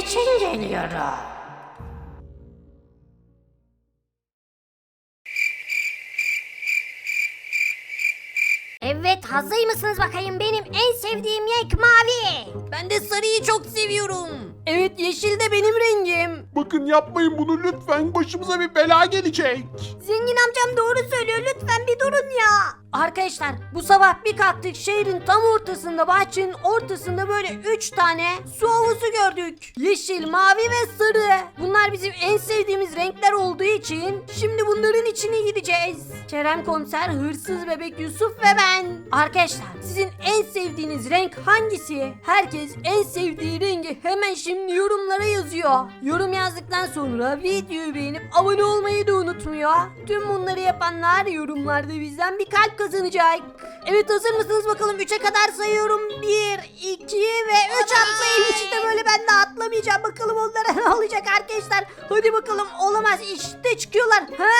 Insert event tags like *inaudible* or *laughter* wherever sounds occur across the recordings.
için geliyorum. Evet hazır mısınız bakayım benim en sevdiğim renk mavi. Ben de sarıyı çok seviyorum. Evet yeşil de benim rengim. Bakın yapmayın bunu lütfen başımıza bir bela gelecek. Zengin amcam doğru söylüyor lütfen bir durun ya. Arkadaşlar bu sabah bir kalktık şehrin tam ortasında bahçenin ortasında böyle 3 tane su havuzu gördük. Yeşil, mavi ve sarı. Bunlar bizim en sevdiğimiz renkler olduğu için şimdi bunların içine gideceğiz. Kerem komiser, hırsız bebek Yusuf ve ben. Arkadaşlar sizin en sevdiğiniz renk hangisi? Herkes en sevdiği rengi hemen şimdi yorumlara yazıyor. Yorum yazdıktan sonra videoyu beğenip abone olmayı da unutmuyor. Tüm bunları yapanlar yorumlarda bizden bir kalp kazanacak. Evet hazır mısınız bakalım 3'e kadar sayıyorum. 1, 2 ve 3 atlayın. İşte böyle ben de atlamayacağım. Bakalım onlara ne olacak arkadaşlar. Hadi bakalım olamaz işte çıkıyorlar. Ha!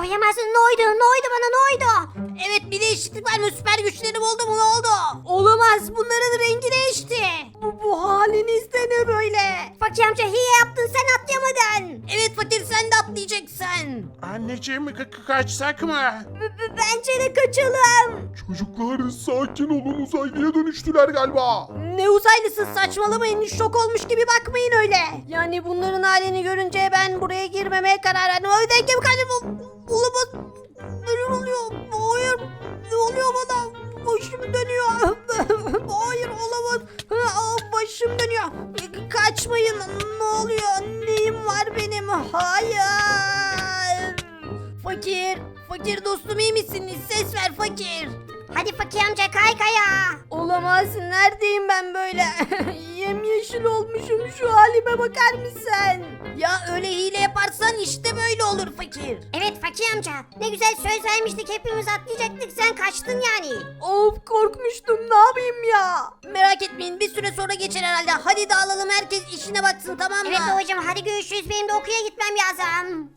Oyamazsın ne oldu ne oldu bana ne oldu? Evet bir değişiklik var mı? Süper güçlerim oldu mu? Ne oldu? Olamaz. Bunların rengi değişti. Bu, bu haliniz de ne böyle? Fakir amca hile yaptın sen atlayamadın. Evet fakir sen de atlayacaksın. Anneciğim ka- ka- kaçsak mı? B- b- bence de kaçalım. Çocuklar sakin olun uzaylıya dönüştüler galiba. Ne uzaylısı saçmalamayın şok olmuş gibi bakmayın öyle. Yani bunların halini görünce ben buraya girmemeye karar verdim. Yüzden kim kaçım olamaz. Neler oluyor? Hayır. Ne oluyor bana? Başım dönüyor. *laughs* Hayır olamaz. Aa, Başım dönüyor. Kaçmayın. Ne oluyor? Hayır. Fakir. Fakir dostum iyi misiniz? Ses ver fakir. Hadi fakir amca kay kaya. Olamaz. Neredeyim ben böyle? *laughs* Yemyeşil olmuşum şu halime bakar mısın? Ya öyle hile yaparsan işte böyle olur fakir. Evet fakir amca ne güzel söz vermiştik hepimiz atlayacaktık sen kaçtın yani. Of korkmuştum ne yapayım ya? Merak etmeyin bir süre sonra geçer herhalde. Hadi dağılalım herkes işine baksın tamam mı? Evet babacım hadi görüşürüz benim de okuya gitmem lazım.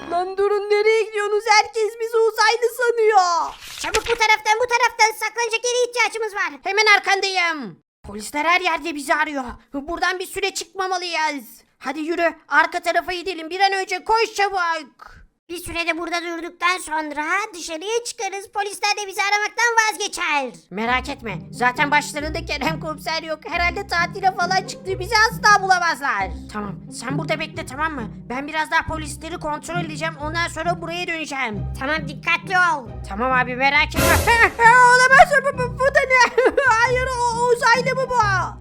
Lan durun nereye gidiyorsunuz? Herkes bizi uzaylı sanıyor. Çabuk bu taraftan bu taraftan saklanacak yere ihtiyacımız var. Hemen arkandayım. Polisler her yerde bizi arıyor. Buradan bir süre çıkmamalıyız. Hadi yürü arka tarafa gidelim bir an önce koş çabuk. Bir sürede burada durduktan sonra dışarıya çıkarız polisler de bizi aramaktan vazgeçer. Merak etme. Zaten başlarında Kerem komiser yok. Herhalde tatile falan çıktı. Bizi asla bulamazlar. Tamam. Sen burada bekle tamam mı? Ben biraz daha polisleri kontrol edeceğim. Ondan sonra buraya döneceğim. Tamam dikkatli ol. Tamam abi merak etme. *laughs* Olamaz. Bu, bu, bu da ne? *laughs* Hayır o uzaylı mı bu?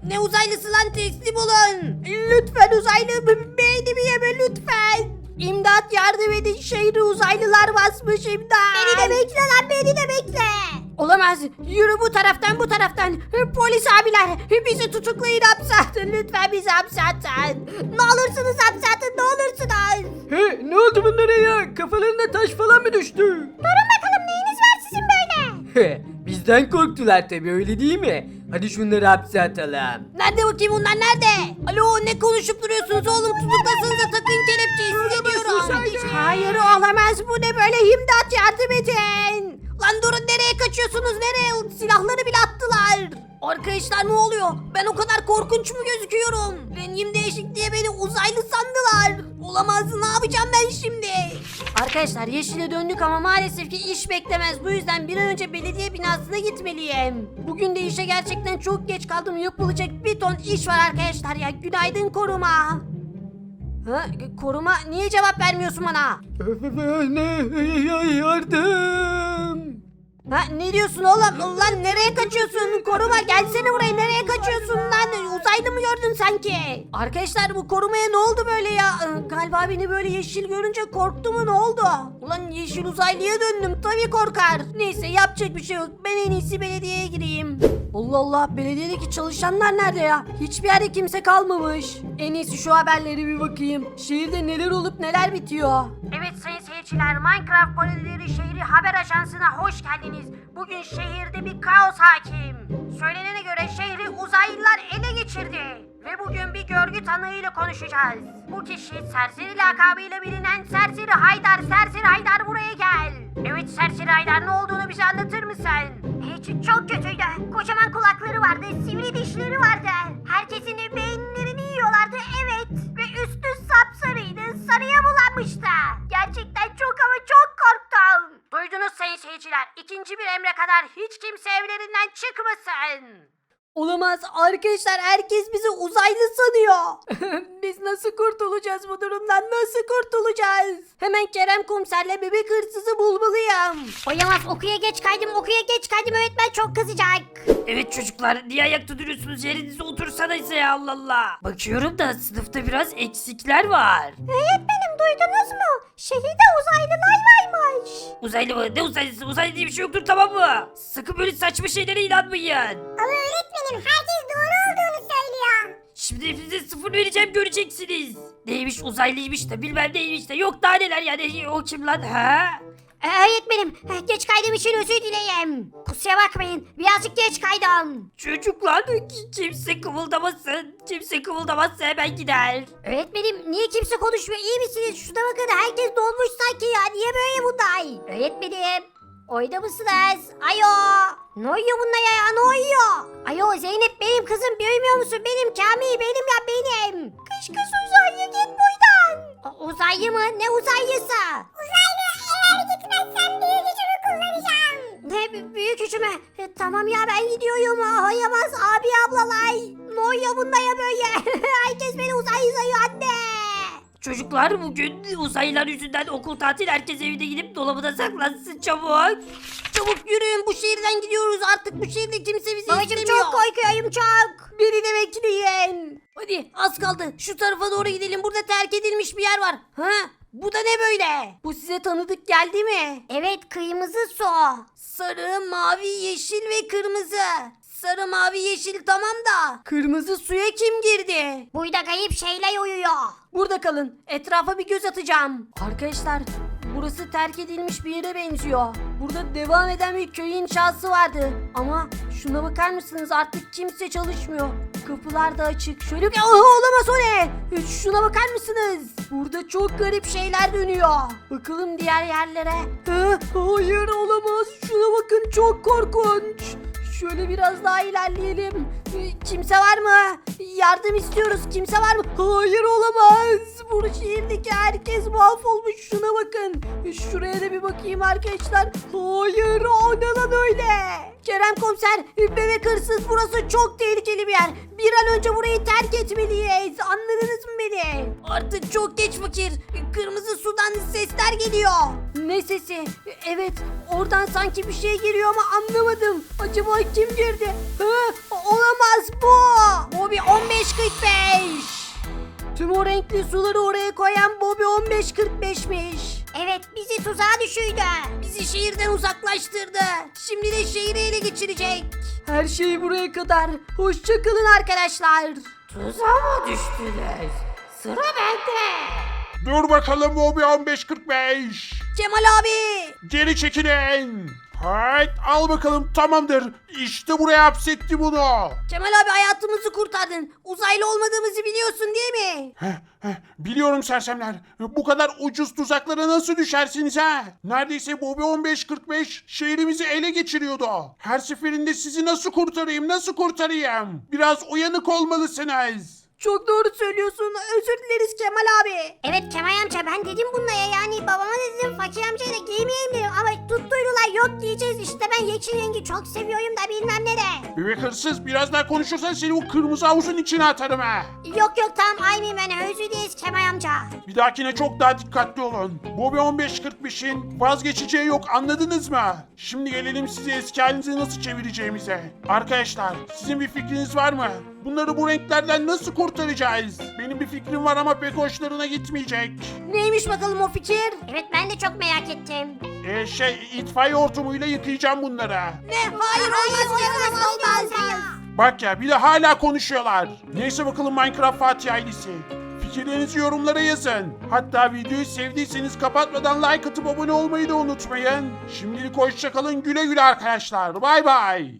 Ne uzaylısı lan teslim olun. Lütfen uzaylı beynimi yeme. İmdat yardım edin şehri uzaylılar basmış imdat. Beni de bekle lan beni de bekle. Olamaz. Yürü bu taraftan bu taraftan. Polis abiler bizi tutuklayın hapse atın. Lütfen bizi hapse atın. Ne olursunuz hapse atın ne olursunuz. He ne oldu bunlara ya? Kafalarına taş falan mı düştü? Durun bakalım neyiniz var sizin böyle. He bizden korktular tabii öyle değil mi? Hadi şunları hapse atalım. Nerede bakayım bunlar nerede? Alo ne konuşup duruyorsunuz oğlum tutuklasanıza takın kelepçeyi size diyorum. Hayır olamaz bu ne böyle imdat yardım edin. Lan durun nereye kaçıyorsunuz nereye silahları bile attılar. Arkadaşlar ne oluyor? Ben o kadar korkunç mu gözüküyorum? Rengim değişik diye beni uzaylı sandılar. Olamaz ne yapacağım ben şimdi? Arkadaşlar yeşile döndük ama maalesef ki iş beklemez. Bu yüzden bir an önce belediye binasına gitmeliyim. Bugün de işe gerçekten çok geç kaldım. Yapılacak bir ton iş var arkadaşlar ya. Günaydın koruma. Ha, koruma niye cevap vermiyorsun bana? Ne yardım. Ha ne diyorsun oğlum? Lan nereye kaçıyorsun? Koruma gelsene buraya nereye kaçıyorsun lan? Uzaylı mı gördün sanki? Arkadaşlar bu korumaya ne oldu böyle ya? Galiba beni böyle yeşil görünce korktu mu ne oldu? Ulan yeşil uzaylıya döndüm tabii korkar. Neyse yapacak bir şey yok. Ben en iyisi belediyeye gireyim. Allah Allah belediyedeki çalışanlar nerede ya? Hiçbir yerde kimse kalmamış. En iyisi şu haberleri bir bakayım. Şehirde neler olup neler bitiyor. Evet sayın seyirciler Minecraft Polileri Şehri Haber Ajansı'na hoş geldiniz. Bugün şehirde bir kaos hakim. Söylenene göre şehri uzaylılar ele geçirdi. Ve bugün bir görgü tanığıyla konuşacağız. Bu kişi Serseri lakabıyla bilinen Serseri Haydar. Serseri Haydar buraya gel. Evet Serseri Haydar ne olduğunu bize anlatır mısın? Hiç çok kötüydü. Kocaman kulakları vardı, sivri dişleri vardı. Herkesin seyirciler. İkinci bir emre kadar hiç kimse evlerinden çıkmasın. Olamaz arkadaşlar herkes bizi uzaylı sanıyor. *laughs* Biz nasıl kurtulacağız bu durumdan nasıl kurtulacağız? Hemen Kerem komiserle bebek hırsızı bulmalıyım. Oyamaz okuya geç kaydım okuya geç kaydım öğretmen çok kızacak. Evet çocuklar niye ayakta duruyorsunuz yerinize otursanız ya Allah Allah. Bakıyorum da sınıfta biraz eksikler var. Öğretmenim duydunuz mu? Şehirde. Uzaylı mı? Ne uzaylısı? Uzaylı diye bir şey yoktur tamam mı? Sakın böyle saçma şeylere inanmayın. Ama öğretmenim herkes doğru olduğunu söylüyor. Şimdi hepinize sıfır vereceğim göreceksiniz. Neymiş uzaylıymış da bilmem neymiş de yok daha neler yani o kim lan ha? Ee, öğretmenim geç kaydığım için özür dileyim. Kusura bakmayın birazcık geç kaydım. Çocuklar ki- kimse kımıldamasın. Kimse kımıldamazsa hemen gider. Öğretmenim niye kimse konuşmuyor iyi misiniz? Şuna bakın herkes dolmuş sanki ya niye böyle bunlar? Öğretmenim oyda mısınız? Ayo. Ne oluyor bunlar ya ne oluyor? Ayo Zeynep benim kızım bilmiyor musun? Benim Kamil benim ya benim. Kış kış uzaylı git buradan. uzaylı mı? Ne uzaylısı? Uzaylı eğer gitmezsen büyük gücümü kullanacağım. Ne bü- büyük gücümü? E, tamam ya ben gidiyorum. Hayamaz abi ablalay. Ne oluyor bunlara böyle? *laughs* Herkes beni uzaylı sayıyor anne. Çocuklar bugün uzaylılar yüzünden okul tatil herkes evine gidip dolabına saklansın çabuk. Çabuk yürüyün bu şehirden gidiyoruz artık bu şehirde kimse bizi Babacım istemiyor. çok korkuyorum çok. Beni de bekleyin. Hadi az kaldı. Şu tarafa doğru gidelim. Burada terk edilmiş bir yer var. Ha? Bu da ne böyle? Bu size tanıdık geldi mi? Evet kırmızı su. Sarı, mavi, yeşil ve kırmızı. Sarı, mavi, yeşil tamam da. Kırmızı suya kim girdi? Burada kayıp şeyler uyuyor. Burada kalın. Etrafa bir göz atacağım. Arkadaşlar burası terk edilmiş bir yere benziyor. Burada devam eden bir köy inşası vardı. Ama şuna bakar mısınız artık kimse çalışmıyor. Kapılar da açık. Şöyle bir... Aha, olamaz o ne? Şuna bakar mısınız? Burada çok garip şeyler dönüyor. Bakalım diğer yerlere. Ha, hayır olamaz. Şuna bakın çok korkunç. Şöyle biraz daha ilerleyelim. Ee, Kimse var mı? Yardım istiyoruz. Kimse var mı? Hayır olamaz. Bu şehirdeki herkes mahvolmuş. Şuna bakın. Şuraya da bir bakayım arkadaşlar. Hayır o ne lan öyle? Kerem komiser bebek hırsız burası çok tehlikeli bir yer. Bir an önce burayı terk etmeliyiz. Anladınız mı beni? Artık çok geç fakir. Kırmızı sudan sesler geliyor. Ne sesi? Evet oradan sanki bir şey geliyor ama anlamadım. Acaba kim girdi? Ha, olamaz bu. Bobby 1545. Tüm o renkli suları oraya koyan Bobby 1545'miş. Evet bizi tuzağa düşürdü. Bizi şehirden uzaklaştırdı. Şimdi de şehri ele geçirecek. Her şey buraya kadar. Hoşçakalın arkadaşlar. Tuzağa mı düştünüz? Sıra bende. Dur bakalım Bobby 1545. Kemal abi. Geri çekilin. Hayt al bakalım tamamdır. İşte buraya hapsetti bunu. Kemal abi hayatımızı kurtardın. Uzaylı olmadığımızı biliyorsun değil mi? Heh, heh, biliyorum sersemler. Bu kadar ucuz tuzaklara nasıl düşersiniz ha? Neredeyse Bobby 1545 şehrimizi ele geçiriyordu. Her seferinde sizi nasıl kurtarayım, nasıl kurtarayım? Biraz uyanık olmalısınız. Çok doğru söylüyorsun. Özür dileriz Kemal abi. Evet Kemal amca ben dedim bunlara yani babama dedim fakir amcaya da giymeyelim dedim ama tuttuydular yok giyeceğiz işte ben yeşil rengi çok seviyorum da bilmem ne de. Bebek hırsız biraz daha konuşursan seni bu kırmızı havuzun içine atarım ha. Yok yok tamam aynıyım ben özür dileriz Kemal amca. Bir dahakine çok daha dikkatli olun. Bobby 1545'in vazgeçeceği yok anladınız mı? Şimdi gelelim size eski halinize nasıl çevireceğimize. Arkadaşlar sizin bir fikriniz var mı? Bunları bu renklerden nasıl kurtaracağız? Benim bir fikrim var ama pek hoşlarına gitmeyecek. Neymiş bakalım o fikir? Evet ben de çok merak ettim. Ee, şey itfaiye hortumuyla yıkayacağım bunları. Ne? Hayır olmaz olmaz olmaz. Bak ya bir de hala konuşuyorlar. Neyse bakalım Minecraft Fatih ailesi. Fikirlerinizi yorumlara yazın. Hatta videoyu sevdiyseniz kapatmadan like atıp abone olmayı da unutmayın. Şimdilik hoşçakalın güle güle arkadaşlar. Bay bay.